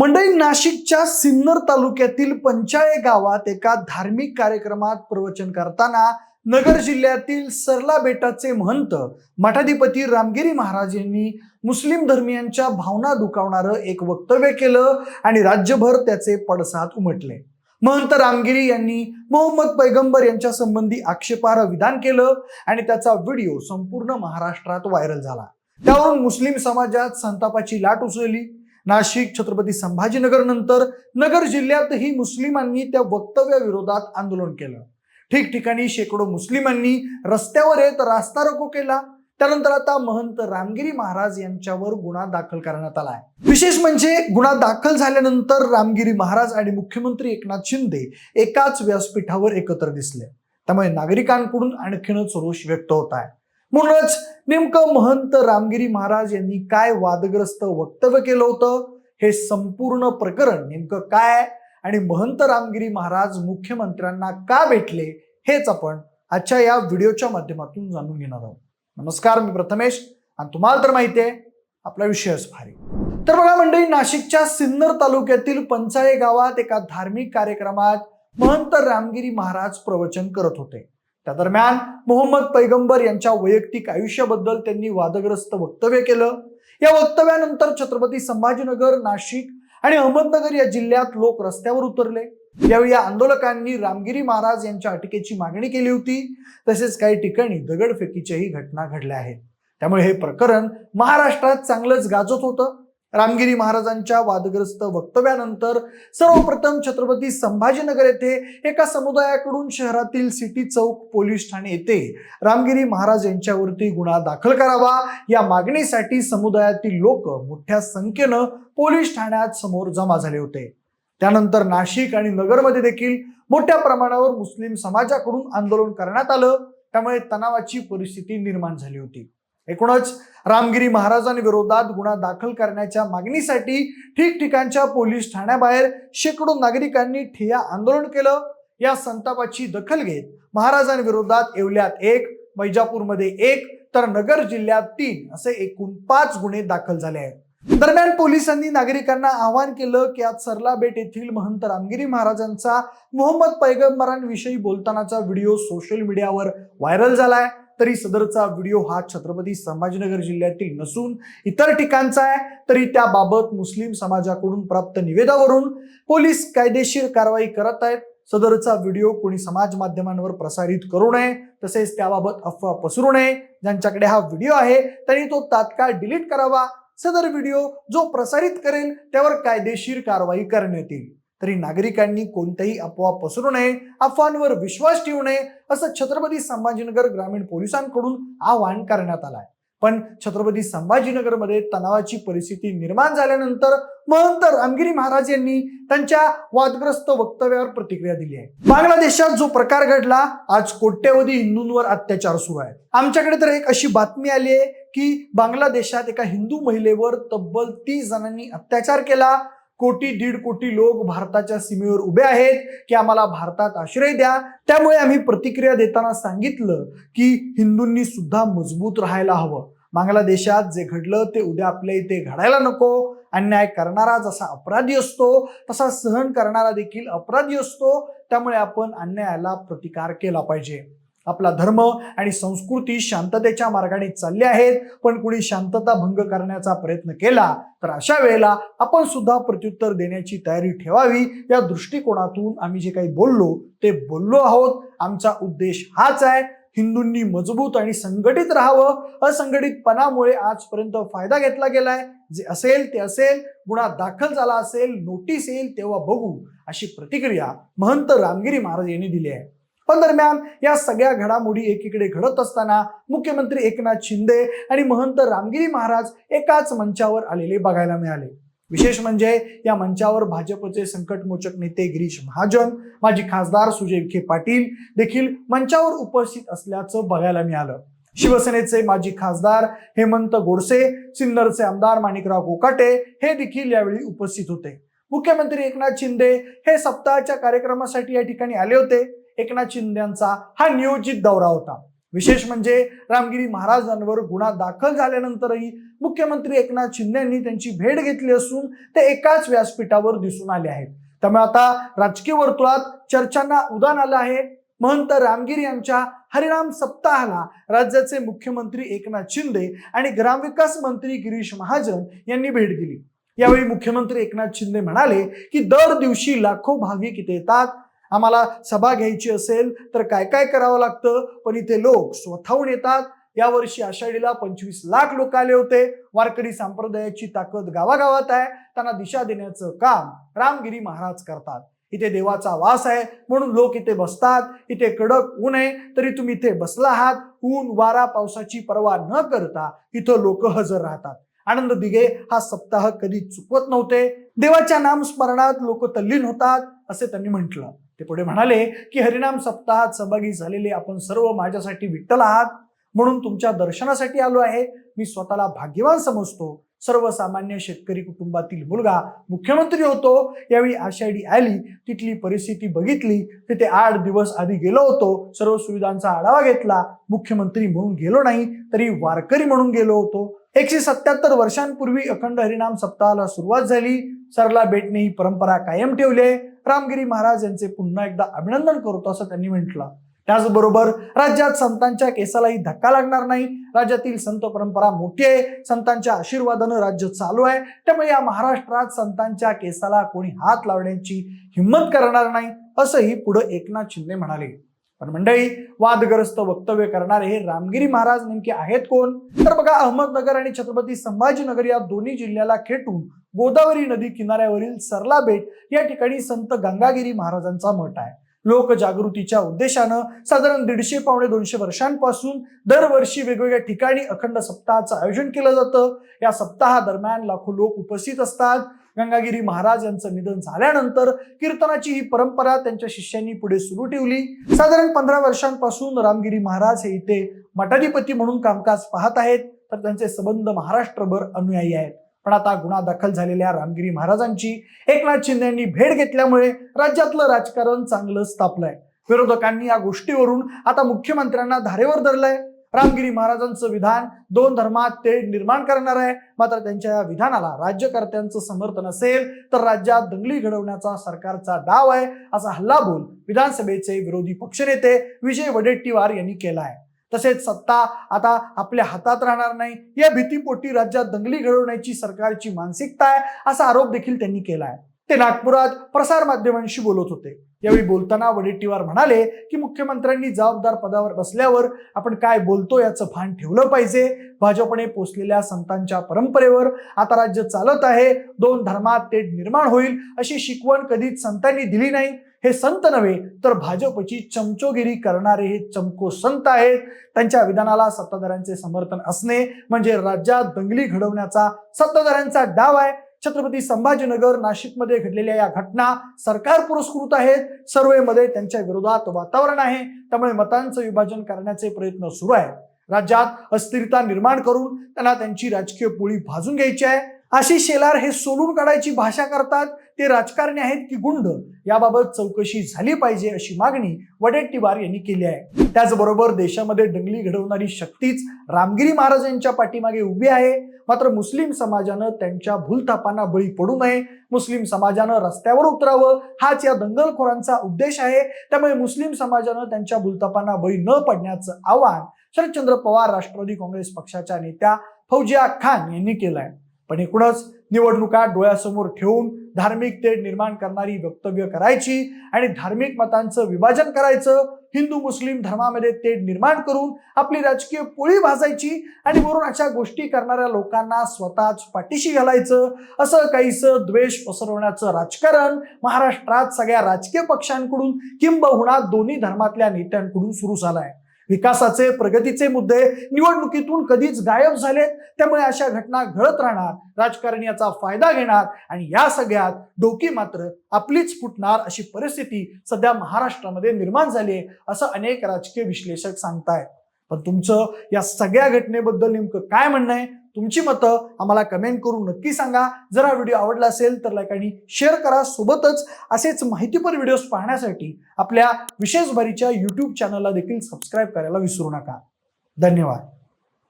मंडळी नाशिकच्या सिन्नर तालुक्यातील पंचाळे गावात एका धार्मिक कार्यक्रमात प्रवचन करताना नगर जिल्ह्यातील सरला बेटाचे महंत मठाधिपती रामगिरी महाराज यांनी मुस्लिम धर्मियांच्या भावना दुखावणारं एक वक्तव्य केलं आणि राज्यभर त्याचे पडसाद उमटले. महंत रामगिरी यांनी मोहम्मद पैगंबर यांच्या संबंधी आक्षेपार्ह विधान केलं आणि त्याचा व्हिडिओ संपूर्ण महाराष्ट्रात व्हायरल झाला. त्यावरून मुस्लिम समाजात संतापाची लाट उसळली. नाशिक छत्रपती संभाजीनगर नंतर नगर जिल्ह्यातही मुस्लिमांनी त्या वक्तव्याविरोधात आंदोलन केलं. ठिकठिकाणी शेकडो मुस्लिमांनी रस्त्यावर येत रास्ता रोको केला. त्यानंतर आता महंत रामगिरी महाराज यांच्यावर गुन्हा दाखल करण्यात आला आहे. विशेष म्हणजे गुन्हा दाखल झाल्यानंतर रामगिरी महाराज आणि मुख्यमंत्री एकनाथ शिंदे एकाच व्यासपीठावर एकत्र दिसले. त्यामुळे नागरिकांकडून आणखीनच रोष व्यक्त होत आहे. म्हणूनच नेमकं महंत रामगिरी महाराज यांनी काय वादग्रस्त वक्तव्य केलं होतं? हे संपूर्ण प्रकरण नेमकं काय आणि महंत रामगिरी महाराज मुख्यमंत्र्यांना का भेटले? हेच आपण आजच्या या व्हिडिओच्या माध्यमातून जाणून घेणार आहोत. नमस्कार मी प्रथमेश. आणि तुम्हाला तर माहिती आहे आपला विषयच भारी. तर बघा मंडळी नाशिकच्या सिन्नर तालुक्यातील पंचाळे गावात एका धार्मिक कार्यक्रमात महंत रामगिरी महाराज प्रवचन करत होते. त्या दरम्यान मोहम्मद पैगंबर यांच्या वैयक्तिक आयुष्याबद्दल त्यांनी वादग्रस्त वक्तव्य केलं. या वक्तव्यानंतर छत्रपती संभाजीनगर नाशिक आणि अहमदनगर या जिल्ह्यात लोक रस्त्यावर उतरले. यावेळी या आंदोलकांनी रामगिरी महाराज यांच्या अटकेची मागणी केली होती. तसेच काही ठिकाणी दगडफेकीच्याही घटना घडल्या आहेत. त्यामुळे हे प्रकरण महाराष्ट्रात चांगलंच गाजत होतं. रामगिरी महाराजांच्या वादग्रस्त वक्तव्यानंतर सर्वप्रथम छत्रपती संभाजीनगर येथे एका समुदायाकडून शहरातील सिटी चौक पोलीस ठाणे येथे रामगिरी महाराज यांच्यावरती गुन्हा दाखल करावा. या मागणीसाठी समुदायातील लोक मोठ्या संख्येनं पोलीस ठाण्यात समोर जमा झाले होते. त्यानंतर नाशिक आणि नगरमध्ये देखील मोठ्या प्रमाणावर मुस्लिम समाजाकडून आंदोलन करण्यात आलं. त्यामुळे तणावाची परिस्थिती निर्माण झाली होती. एकूणच रामगिरी महाराजांविरोधात गुन्हा दाखल करण्याच्या मागणीसाठी ठिकठिकाणच्या पोलीस ठाण्याबाहेर शेकडो नागरिकांनी ठिया आंदोलन केलं. या संतापाची दखल घेत महाराजांविरोधात येवल्यात एक वैजापूरमध्ये एक तर नगर जिल्ह्यात तीन असे एकूण पाच गुन्हे दाखल झाले आहेत. दरम्यान पोलिसांनी नागरिकांना आवाहन केलं की आज सरला बेट येथील महंत रामगिरी महाराजांचा मोहम्मद पैगंबरांविषयी बोलतानाचा व्हिडिओ सोशल मीडियावर व्हायरल झालाय. तरी सदरचा व्हिडिओ हा छत्रपती संभाजीनगर जिल्ह्यातील नसून इतर ठिकाणचा आहे तरी त्याबाबत मुस्लिम समाजाकडून प्राप्त निवेदावरून पोलीस कायदेशीर कारवाई करत आहेत. सदरचा व्हिडिओ कोणी समाज माध्यमांवर प्रसारित करू नये तसेच त्याबाबत अफवा पसरू नये. ज्यांच्याकडे हा व्हिडिओ आहे त्यांनी तो तात्काळ डिलीट करावा. सदर व्हिडिओ जो प्रसारित करेल त्यावर कायदेशीर कारवाई करण्यात येईल. तरी नागरिकांनी कोणत्याही अफवा पसरू नये अफवांवर विश्वास ठेवू नये असं छत्रपती संभाजीनगर ग्रामीण पोलिसांकडून आवाहन करण्यात आलंय. पण छत्रपती संभाजीनगरमध्ये तणावाची परिस्थिती निर्माण झाल्यानंतर महंत रामगिरी महाराज यांनी त्यांच्या वादग्रस्त वक्तव्यावर प्रतिक्रिया दिली आहे. बांगलादेशात जो प्रकार घडला आज कोट्यवधी हिंदूंवर अत्याचार सुरू आहे. आमच्याकडे तर एक अशी बातमी आली आहे की बांगलादेशात एका हिंदू महिलेवर तब्बल तीस जणांनी अत्याचार केला. कोटी दीड कोटी लोक भारताच्या सीमेवर उभे आहेत की आम्हाला भारतात आश्रय द्या. त्यामुळे आम्ही प्रतिक्रिया देताना सांगितलं की हिंदूंनी सुद्धा मजबूत राहायला हवं. बांगलादेशात जे घडलं ते उद्या आपल्या इथे घडायला नको. अन्याय करणारा जसा अपराधी असतो तसा सहन करणारा देखील अपराधी असतो. त्यामुळे आपण अन्यायाला प्रतिकार केला पाहिजे. आपला धर्म आणि संस्कृती शांततेच्या मार्गाने चालली आहेत. पण कुणी शांतता भंग करण्याचा प्रयत्न केला तर अशा वेळेला आपण सुद्धा प्रत्युत्तर देण्याची तयारी ठेवावी. या दृष्टिकोनातून आम्ही जे काही बोललो ते बोललो आहोत. आमचा उद्देश हाच आहे हिंदूंनी मजबूत आणि संघटित राहावं. असंघटितपणामुळे आजपर्यंत फायदा घेतला गेलाय. जे असेल ते असेल. गुन्हा दाखल झाला असेल नोटीस येईल तेव्हा बघू. अशी प्रतिक्रिया महंत रामगिरी महाराज यांनी दिली आहे. पण दरम्यान या सगळ्या घडामोडी एकीकडे घडत असताना मुख्यमंत्री एकनाथ शिंदे आणि महंत रामगिरी महाराज एकाच मंचावर आलेले बघायला मिळाले. विशेष म्हणजे या मंचावर भाजपचे संकटमोचक नेते गिरीश महाजन माजी खासदार सुजय विखे पाटील देखील मंचावर उपस्थित असल्याचं बघायला मिळालं. शिवसेनेचे माजी खासदार हेमंत गोडसे सिन्नरचे आमदार माणिकराव कोकाटे हे देखील यावेळी उपस्थित होते. मुख्यमंत्री एकनाथ शिंदे हे सप्ताहाच्या कार्यक्रमासाठी या ठिकाणी आले होते. एकनाथ शिंदेचा हा नियोजित दौरा होता. विशेष म्हणजे रामगिरी महाराजांवर गुन्हा दाखल झाल्यानंतरही मुख्यमंत्री एकनाथ शिंदे यांनी त्यांची भेट घेतली असून ते एकाच व्यासपीठावर दिसून आले आहेत. त्यामुळे आता राजकीय वर्तुळात चर्चांना उदान आलं आहे. महंत रामगिरी यांच्या हरिराम सप्ताहाला राज्याचे मुख्यमंत्री एकनाथ शिंदे आणि ग्रामविकास मंत्री गिरीश महाजन यांनी भेट दिली. यावेळी मुख्यमंत्री एकनाथ शिंदे म्हणाले की दर दिवशी लाखो भाविक इथे येतात. आम्हाला सभा घ्यायची असेल तर काय काय करावं लागतं? पण इथे लोक स्वतःहून येतात. यावर्षी आषाढीला पंचवीस लाख लोक आले होते. वारकरी संप्रदायाची ताकद गावागावात आहे. त्यांना दिशा देण्याचं काम रामगिरी महाराज करतात. इथे देवाचा वास आहे. म्हणून लोक इथे बसतात. इथे कडक ऊन आहे. तरी तुम्ही इथे बसला आहात. ऊन वारा पावसाची पर्वा न करता इथं लोक हजर राहतात. आनंद दिघे हा सप्ताह कधी चुकवत नव्हते. देवाच्या नामस्मरणात लोक तल्लीन होतात असे त्यांनी म्हटलं. ते पुढे म्हणाले की हरिनाम सप्ताहात सहभागी झालेले आपण सर्व माझ्यासाठी विठ्ठल आहात. म्हणून तुमच्या दर्शनासाठी आलो आहे. मी स्वतःला भाग्यवान समजतो. सर्वसामान्य शेतकरी कुटुंबातील मुलगा मुख्यमंत्री होतो. यावेळी आषाढी आली तिथली परिस्थिती बघितली तिथे आठ दिवस आधी गेलो होतो. सर्व सुविधांचा आढावा घेतला. मुख्यमंत्री म्हणून गेलो नाही तरी वारकरी म्हणून गेलो होतो. एकशे सत्याहत्तर वर्षांपूर्वी अखंड हरिनाम सप्ताहाला सुरुवात झाली. सरला बेटने ही परंपरा कायम ठेवली आहे. रामगिरी महाराज यांचे पुन्हा एकदा अभिनंदन करतो असं त्यांनी म्हटलं. त्याचबरोबर राज्यात संतांच्या केसालाही धक्का लागणार नाही. राज्यातील संत परंपरा मोठी आहे. संतांच्या आशीर्वादानं राज्य चालू आहे. त्यामुळे या महाराष्ट्रात संतांच्या केसाला कोणी हात लावण्याची हिंमत करणार नाही असंही पुढे एकनाथ शिंदे म्हणाले. पण मंडळी वादग्रस्त वक्तव्य करणारे हे रामगिरी महाराज नेमके आहेत कोण? तर बघा अहमदनगर आणि छत्रपती संभाजीनगर या दोन्ही जिल्ह्याला खेटून गोदावरी नदी किनाऱ्यावरील सरला बेट या ठिकाणी संत गंगागिरी महाराजांचा मठ आहे. लोकजागृतीच्या उद्देशानं साधारण दीडशे पावणे दोनशे वर्षांपासून दरवर्षी वेगवेगळ्या ठिकाणी अखंड सप्ताहाचं आयोजन केलं जातं. या सप्ताहादरम्यान लाखो लोक उपस्थित असतात. गंगागिरी महाराज यांचं निधन झाल्यानंतर कीर्तनाची ही परंपरा त्यांच्या शिष्यांनी पुढे सुरू ठेवली. साधारण पंधरा वर्षांपासून रामगिरी महाराज हे इथे मठाधिपती म्हणून कामकाज पाहत आहेत. तर त्यांचे संबंध महाराष्ट्रभर अनुयायी आहेत. पण आता गुन्हा दाखल झालेल्या रामगिरी महाराजांची एकनाथ शिंदे यांनी भेट घेतल्यामुळे राज्यातलं राजकारण चांगलं स्थापलंय विरोधकांनी या गोष्टीवरून आता मुख्यमंत्र्यांना धारेवर धरलंय. रामगिरी महाराजांचं विधान दोन धर्मात ते निर्माण करणार आहे. मात्र त्यांच्या या विधानाला राज्यकर्त्यांचं समर्थन असेल तर राज्यात दंगली घडवण्याचा सरकारचा डाव आहे असा हल्लाबोल विधानसभेचे विरोधी पक्षनेते विजय वडेट्टीवार यांनी केला आहे तसेच सत्ता आता आपल्या हातात राहणार नाही. या भीतीपोटी राज्यात दंगली घडवण्याची सरकारची मानसिकता आहे असा आरोप देखील त्यांनी केला आहे ते नागपुरात प्रसार माध्यमांशी बोलत होते. यावेळी बोलताना वडेट्टीवार म्हणाले की मुख्यमंत्र्यांनी जबाबदार पदावर बसल्यावर आपण काय बोलतो याचं भान ठेवलं पाहिजे. भाजपने पोचलेल्या संतांच्या परंपरेवर आता राज्य चालत आहे. दोन धर्मात ते निर्माण होईल अशी शिकवण कधीच संतांनी दिली नाही. हे संत नव्हे तर भाजपची चमचोगिरी करणारे हे चमको संत आहेत. त्यांच्या विधानाला सत्ताधाऱ्यांचे समर्थन असणे म्हणजे राज्यात दंगली घडवण्याचा सत्ताधाऱ्यांचा डाव आहे. छत्रपती संभाजीनगर नाशिकमध्ये घडलेल्या या घटना सरकार पुरस्कृत आहेत. सर्वेमध्ये त्यांच्या विरोधात वातावरण आहे. त्यामुळे मतांचं विभाजन करण्याचे प्रयत्न सुरू आहेत. राज्यात अस्थिरता निर्माण करून त्यांना त्यांची राजकीय पोळी भाजून घ्यायची आहे. अशी शेलार हे सोलून काढायची भाषा करतात. ते राजकारणी आहेत की गुंड? याबाबत चौकशी झाली पाहिजे अशी मागणी वडेट्टीवार यांनी केली आहे. त्याचबरोबर देशामध्ये दंगली घडवणारी शक्तीच रामगिरी महाराज यांच्या पाठीमागे उभी आहे. मात्र मुस्लिम समाजानं त्यांच्या भूलथापांना बळी पडू नये. मुस्लिम समाजानं रस्त्यावर उतरावं. हाच या दंगलखोरांचा उद्देश आहे. त्यामुळे मुस्लिम समाजानं त्यांच्या भूलथापांना बळी न पडण्याचं आवाहन शरदचंद्र पवार राष्ट्रवादी काँग्रेस पक्षाच्या नेत्या फौजिया खान यांनी केलं आहे पण एकूणच निवडणुका डोळ्यासमोर ठेवून धार्मिक तेढ निर्माण करणारी वक्तव्य करायची आणि धार्मिक मतांचं विभाजन करायचं हिंदू मुस्लिम धर्मामध्ये तेढ निर्माण करून आपली राजकीय पोळी भाजायची आणि वरून अशा गोष्टी करणाऱ्या लोकांना स्वतःच पाठीशी घालायचं असं काहीसं द्वेष पसरवण्याचं राजकारण महाराष्ट्रात सगळ्या राजकीय पक्षांकडून किंबहुना दोन्ही धर्मातल्या नेत्यांकडून सुरू झालं आहे विकासाचे प्रगतीचे मुद्दे निवडणुकीतून कधीच गायब झालेत. त्यामुळे अशा घटना घडत राहणार राजकारणी याचा फायदा घेणार आणि या सगळ्यात डोकी मात्र आपलीच फुटणार अशी परिस्थिती सध्या महाराष्ट्रामध्ये निर्माण झाली आहे असं अनेक राजकीय विश्लेषक सांगतायत. पण तुमचं या सगळ्या घटनेबद्दल नेमकं काय म्हणणं आहे? तुमची मतं आम्हाला कमेंट करून नक्की सांगा. जर हा व्हिडिओ आवडला असेल तर लाईक आणि शेअर करा. सोबतच असेच माहितीपर व्हिडिओज पाहण्यासाठी आपल्या विशेष भरीच्या यूट्यूब चॅनलला देखील सबस्क्राईब करायला विसरू नका. धन्यवाद.